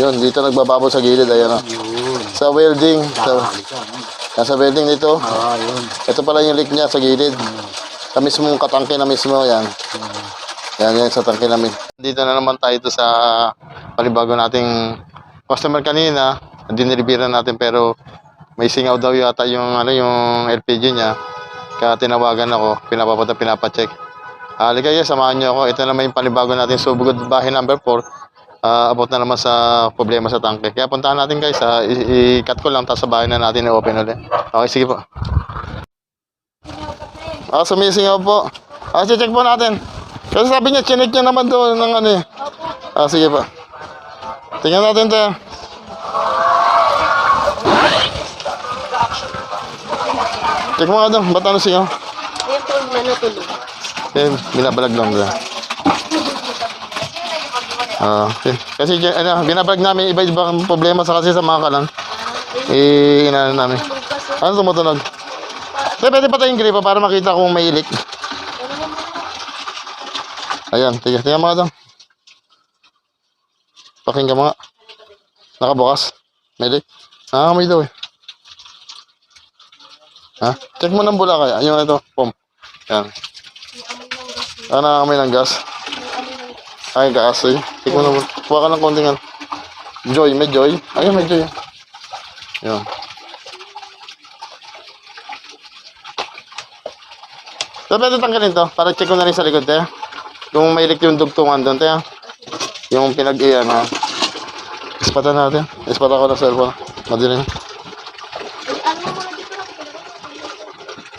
Yun, dito nagbababo sa gilid. Ayan o. Yun. Sa welding. Sa, Dali ka. nasa welding dito. Ah, yun. Ito pala yung leak niya sa gilid. Sa mismong katangke na mismo. Yan. Yan, yan sa tangke namin. Dito na naman tayo ito sa palibago nating customer kanina. Dinilibira natin pero may singaw daw yata yung ano yung LPG niya. Kaya tinawagan ako, pinapapunta, pinapacheck. Halika kayo, samahan niyo ako. Ito naman yung panibago natin Subugod Bahay number 4. Ah, about na naman sa problema sa tangke. Kaya puntahan natin guys, i- i-cut ko lang tapos sa bahay na natin i-open ulit. Okay, sige po. Ah, sumisingaw po. Ah, check po natin. Kasi sabi niya, chinek niya naman doon ng ano eh. Ah, sige pa. Tingnan natin to. Check mo nga doon, ba't ano singaw? Ayun po, nanutulog. Eh, binabalag lang doon. Ah, okay. Kasi ano, binabalag namin iba-iba ang problema sa kasi sa mga kalan. Eh, inaano namin. Ano tumutunog? Eh, pwede patayin gripo para makita kung may ilik. Ayan, tiga, tiga mga doon. Pakinggan mo nga. Nakabukas. May ilik. Ah, may daw eh. Ha? Check mo ng bula kaya. Yung ito, pom. Yan. Ah, nakakamoy ng gas. Ay, eh. Check mo. Kuha ka ng konting ano. Joy, may joy. Ayun, may joy. Yan. So, pwede tanggalin to para check ko na rin sa likod, te. Kung may ilik yung dugtungan doon, te. Yung pinag-iyan, ha. Ispatan natin. Ispatan ko ng cellphone. Madilim.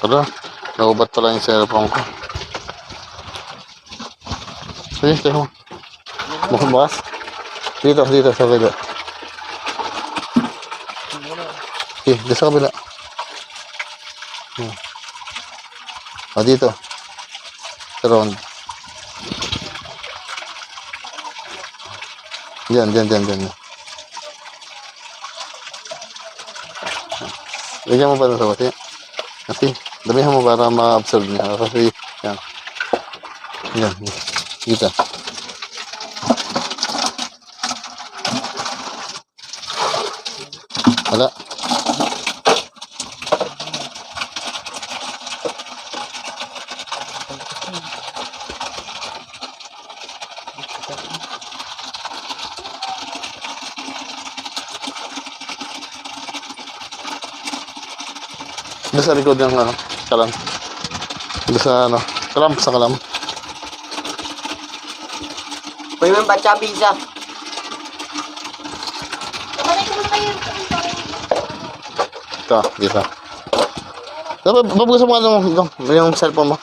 Tara. Naubat pala yung cellphone ko. Sige, check mo. Mukhang bukas. Dito, dito, sa kabila. Eh, dito sa kabila. Hmm. Ah, dito. Around. Diyan, diyan, diyan, diyan. Lagyan mo ba ito sa kasi? Damihan mo para ma-absorb niya. Kasi, yan. Yan. Dito. Doon sa likod ng ano, kalam. Doon sa ano, kalam, sa kalam. Kapatid ko kayo. Ito, dito. Dapat, babugasan mo ano, ito, yung cellphone mo.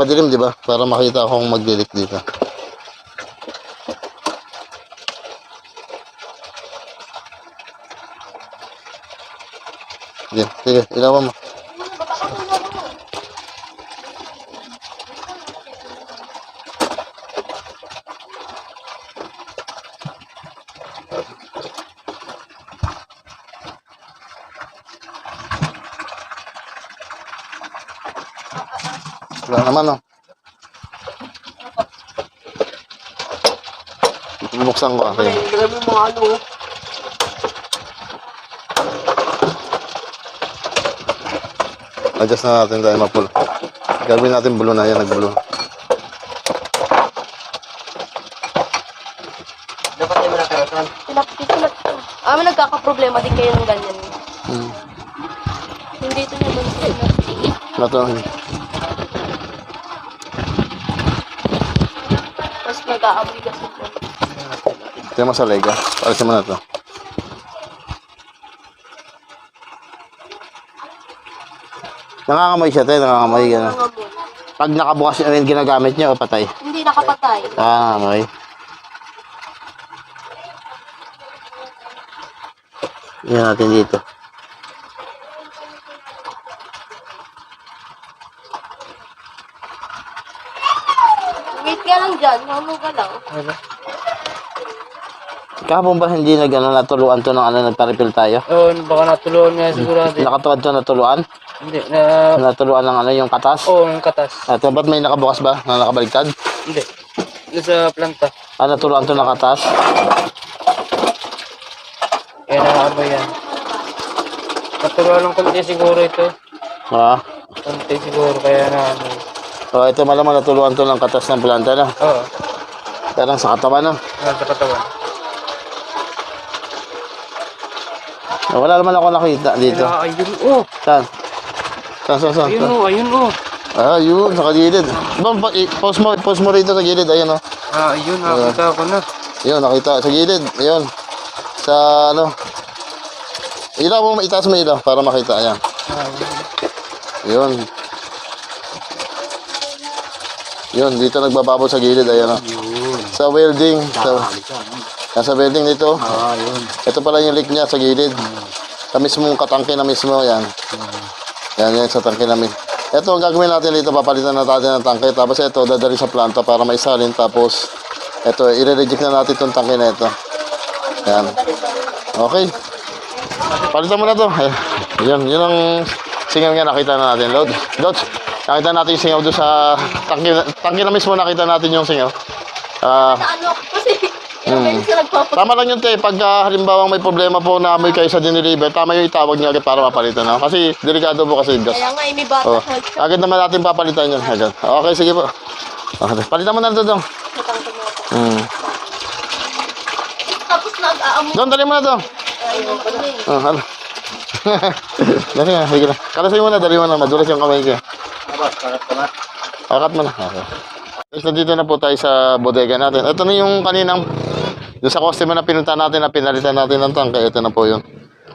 Madilim, di ba? Para makita akong magdilik dito. Sige, sige, ilawan mo. Wala naman, oh. Bubuksan ko kasi. Ilagay mo mga ano. Adjust na natin tayo mapulo. Gagawin natin bulo na yan, nagbulo. Dapat tayo na karotan. Tilap, tilap. Ah, may nagkakaproblema din kayo ng ganyan. Hmm. Hindi ito naman sila. Ito, nag-aamoy kasi po. ito mo sa lega. Alisin mo na ito. Nangangamoy siya tayo, nangangamoy. Gano'n. Nangangamoy. Pag nakabukas yun, yung ginagamit niya o patay? Hindi nakapatay. Ah, nangangamoy. Yan natin dito. Wait ka lang dyan. Mamu ka lang. Kahapon ba hindi nag ano, natuluan to ng ano, nagpa-refill tayo? Oo, baka natulungan nga sigurado. Nakatuwad to natuluan? Hindi, na... Natuluan ng ano, yung katas? Oo, yung katas. At ba't may nakabukas ba na nakabaligtad? Hindi. Sa planta. Ah, natuluan to ng katas? Kaya naamoy yan. Natuloy lang konti siguro ito. Ha? Konti siguro kaya naamoy. O, ito malamang natuluan to ng katas ng planta na. Oo. Parang sa katawan na. Nasa katawan. Ah, Wala naman ako nakita dito. Ayun, ayun oh. Saan? Saan, saan, saan? Ayun saan? oh, ayun oh. Ah, yun, sa gilid. Pa- i- pause mo, pause mo rito sa gilid. Ayun, oh. Ah, ayun, nakita ko na. Yun, nakita. Sa gilid. Ayun. Sa, ano. Ilaw mo, itaas mo ilaw para makita. Ayan. Ah, ayun. Yun. Yun, dito nagbababo sa gilid. Ayan, oh. Yun. Sa welding. Sa, nasa welding dito. Ah, ayun. Ito pala yung leak niya sa gilid. Sa mismong katangke na mismo, yan. Yan, yan sa tangke namin. Ito ang gagawin natin dito, papalitan na natin ng tangke. Tapos ito, dadali sa planta para maisalin. Tapos, ito, i-reject na natin itong tangke na ito. Yan. Okay. Palitan mo na to. Ay, yun, yun ang singaw nga nakita na natin. Load. Load. Nakita natin yung singaw doon sa tangke, tangke na mismo nakita natin yung singaw. Ah, ano, kasi yung mm. Tama lang yun, te. Pagka halimbawa may problema po na amoy kayo sa diniliver, tama yung itawag niyo agad para mapalitan. No? Kasi delikado po kasi gas. Kaya nga, eh, may bata Oh, agad naman natin papalitan yun. Agad. Okay, sige po. Okay, palitan mo na ito dong. mo. Hmm. Tapos nag-aamoy. Doon, dali mo na to. Ayun, ano eh. Oh, hala. dali nga, sige na. Kalasin mo na, dali mo na. Madulas yung kamay ko. Akat mo na. Okay. Guys, nandito na po tayo sa bodega natin. Ito na yung kaninang doon sa customer na pinunta natin na pinalitan natin ng tangke. Ito na po yun.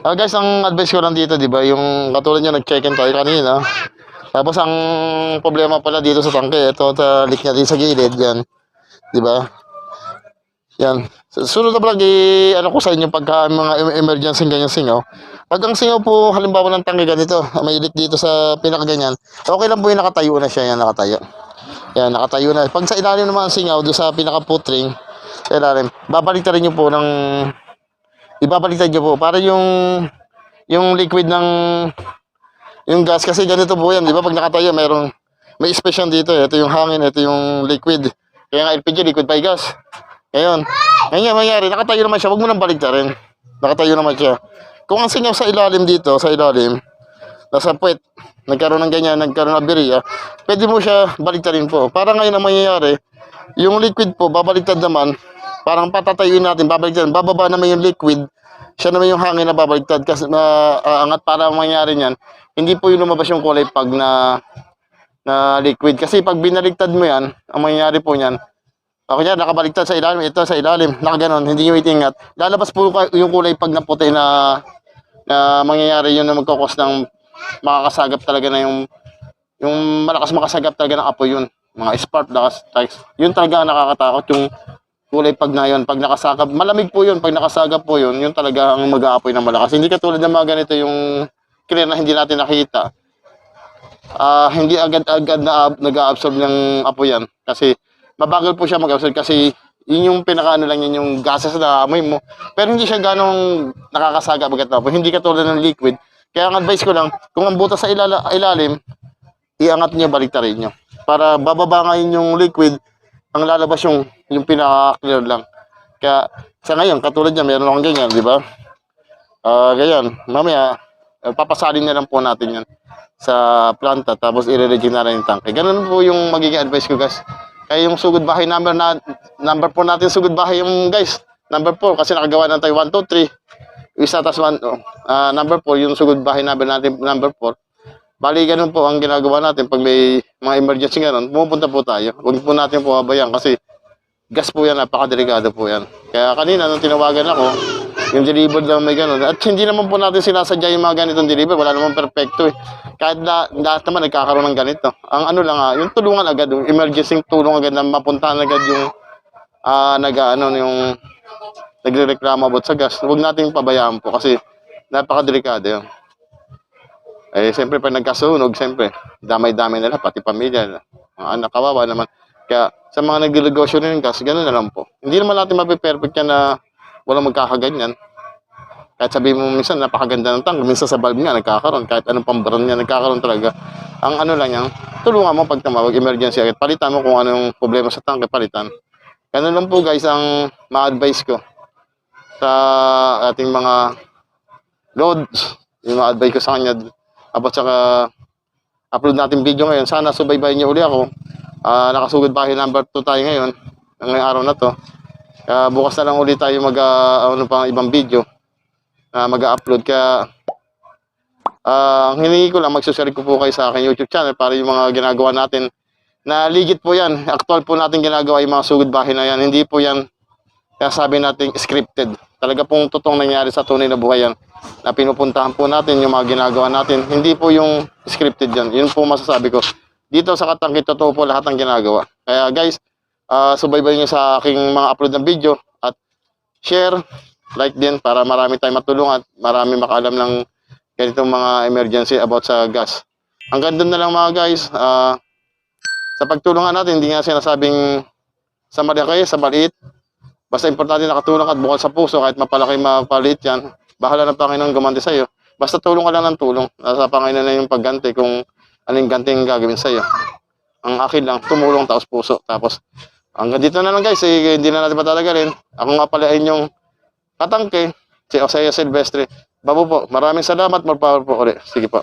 Ah, guys, ang advice ko lang dito, di ba, yung katulad nyo, nag-check-in tayo kanina. Tapos ang problema pala dito sa tangke, ito, ta leak niya din sa gilid, yan. Di ba? Yan. Sunod na vlog, eh, ano ko sa inyo pagka mga em- emergency ganyan singaw. Pag ang singaw po, halimbawa ng tangke ganito, may leak dito sa pinakaganyan, okay lang po yung nakatayo na siya, yan, nakatayo. Yan, nakatayo na. Pag sa ilalim naman ang singaw, doon sa pinaka-putring, sa ilalim, babaliktad rin nyo po ng, ibabaliktad nyo po, para yung, yung liquid ng, yung gas, kasi ganito po yan, di ba? Pag nakatayo, merong, may space yan dito, ito yung hangin, ito yung liquid. Kaya nga LPG, liquid by gas. Ngayon, ngayon nga mangyari, nakatayo naman siya, wag mo nang baliktarin. Nakatayo naman siya. Kung ang singaw sa ilalim dito, sa ilalim, nasa puwet, nagkaroon ng ganyan, nagkaroon ng aberya, pwede mo siya baliktarin po. Para ngayon ang mangyayari, yung liquid po, babaliktad naman, parang patatayuin natin, babaliktad, bababa naman yung liquid, siya naman yung hangin na babaliktad kasi maaangat para ang mangyari niyan, hindi po yung lumabas yung kulay pag na na liquid. Kasi pag binaliktad mo yan, ang mangyayari po niyan, ako yan, nakabaliktad sa ilalim, ito sa ilalim, nakaganon, hindi nyo itingat. Lalabas po yung kulay pag naputi na na mangyayari yun na magkakos ng makakasagap talaga na yung yung malakas makasagap talaga ng apoy yun. Mga spark, lakas, types. Yun talaga nakakatakot yung kulay pag na yun. Pag nakasagap, malamig po yun. Pag nakasagap po yun, yun talaga ang mag-aapoy ng malakas. Hindi katulad ng mga ganito yung clear na hindi natin nakita. Ah, hindi agad-agad na nag-absorb ng apoy yan. Kasi mabagal po siya mag-absorb kasi yun yung pinakaano lang yun yung gases na amoy mo. Pero hindi siya ganong nakakasaga apoy. Hindi katulad ng liquid. Kaya ang advice ko lang, kung ang butas sa ilala, ilalim, iangat niyo, baliktarin niyo. Para bababa ngayon yung liquid, ang lalabas yung, yung pinaka-clear lang. Kaya sa ngayon, katulad niya, meron akong ganyan, di ba? Ah, ganyan. Mamaya, eh, papasalin na lang po natin yan sa planta tapos lang yung tangke. Ganun po yung magiging advice ko guys. Kaya yung sugod bahay number na number po natin sugod bahay yung guys. Number 4 kasi nakagawa na tayo 1 2 3. Isa tas 1 oh, ah, number 4 yung sugod bahay number natin number 4. Bali ganun po ang ginagawa natin pag may mga emergency ganun, pumupunta po tayo. Huwag po natin po abayan kasi gas po yan, napakadelikado po yan. Kaya kanina nung tinawagan ako, yung delivered lang may ganun. At hindi naman po natin sinasadya yung mga ganitong deliver. Wala naman perfecto eh. Kahit na, lahat naman nagkakaroon ng ganito. Ang ano lang ah, yung tulungan agad, yung emergency tulong agad na mapuntahan agad yung ah nag ano yung nagrereklamo about sa gas. Huwag nating pabayaan po kasi napakadelikado yun. Eh, siyempre, pag nagkasunog, siyempre, damay-damay nila, pati pamilya nila. Mga anak, kawawa naman. Kaya, sa mga nagnegosyo rin gas, ganun na lang po. Hindi naman natin mapiperfect yan na walang magkakaganyan. Kahit sabihin mo minsan, napakaganda ng tank. Minsan sa valve nga, nagkakaroon. Kahit anong pambaran niya, nagkakaroon talaga. Ang ano lang yan, tulungan mo pag tumawag, emergency agad. Palitan mo kung anong problema sa tank, palitan. Ganun lang po guys, ang ma-advise ko sa ating mga loads. Yung mga advice ko sa kanya. About saka upload natin video ngayon. Sana subaybayin niyo uli ako. Ah, nakasugod bahay number 2 tayo ngayon. Ngayong araw na to. Kaya bukas na lang ulit tayo mag ah, ano pang ibang video na mag-upload kaya ang hiningi ko lang magsushare ko po kayo sa aking YouTube channel para yung mga ginagawa natin na legit po yan. Actual po natin ginagawa yung mga sugod bahay na yan. Hindi po yan sabi natin scripted. Talaga pong totoong nangyari sa tunay na buhay yan. Na pinupuntahan po natin yung mga ginagawa natin. Hindi po yung scripted yan. Yun po masasabi ko. Dito sa Katangkit, totoo po lahat ng ginagawa. Kaya guys, ah subaybayin nyo sa aking mga upload ng video at share, like din para marami tayong matulungan at marami makaalam ng ganitong mga emergency about sa gas. Hanggang doon na lang mga guys. ah sa pagtulungan natin, hindi nga sinasabing sa mali kayo, sa maliit. Basta importante nakatulong at bukal sa puso, kahit mapalaki, mapaliit yan, bahala ng Panginoon gumanti sa iyo. Basta tulong ka lang ng tulong. Nasa Panginoon na yung pagganti kung anong ganti ang gagawin sa iyo. Ang akin lang, tumulong taos puso. Tapos, hanggang dito na lang guys, eh, hindi na natin patatagalin. Ako nga pala inyong katangke, si Osea Silvestre. Babo po, maraming salamat, more power po ulit. Sige po.